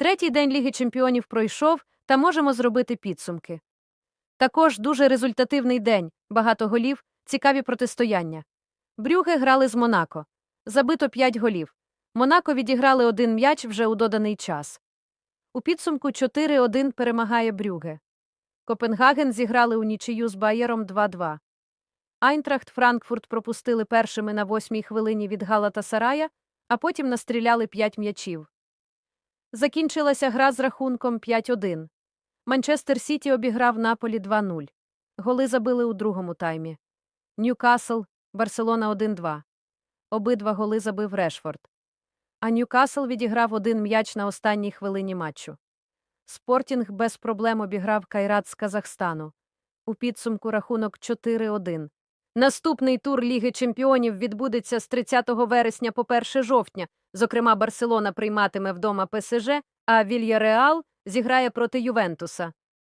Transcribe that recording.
Третій день Ліги Чемпіонів пройшов, та можемо зробити підсумки. Також дуже результативний день, багато голів, цікаві протистояння. Брюге грали з Монако. Забито 5 голів. Монако відіграли один м'яч вже у доданий час. У підсумку 4-1 перемагає Брюге. Копенгаген зіграли у нічию з Байером 2-2. Айнтрахт Франкфурт пропустили першими на восьмій хвилині від Галата Сарая, а потім настріляли 5 м'ячів. Закінчилася гра з рахунком 5-1. Манчестер Сіті обіграв Наполі 2-0. Голи забили у другому таймі. Ньюкасл, Барселона 1-2. Обидва голи забив Решфорд. А Ньюкасл відіграв один м'яч на останній хвилині матчу. Спортінг без проблем обіграв Кайрат з Казахстану. У підсумку рахунок 4-1. Наступний тур Ліги Чемпіонів відбудеться з 30 вересня по 1 жовтня. Зокрема, Барселона прийматиме вдома ПСЖ, а Вільяреал зіграє проти Ювентуса.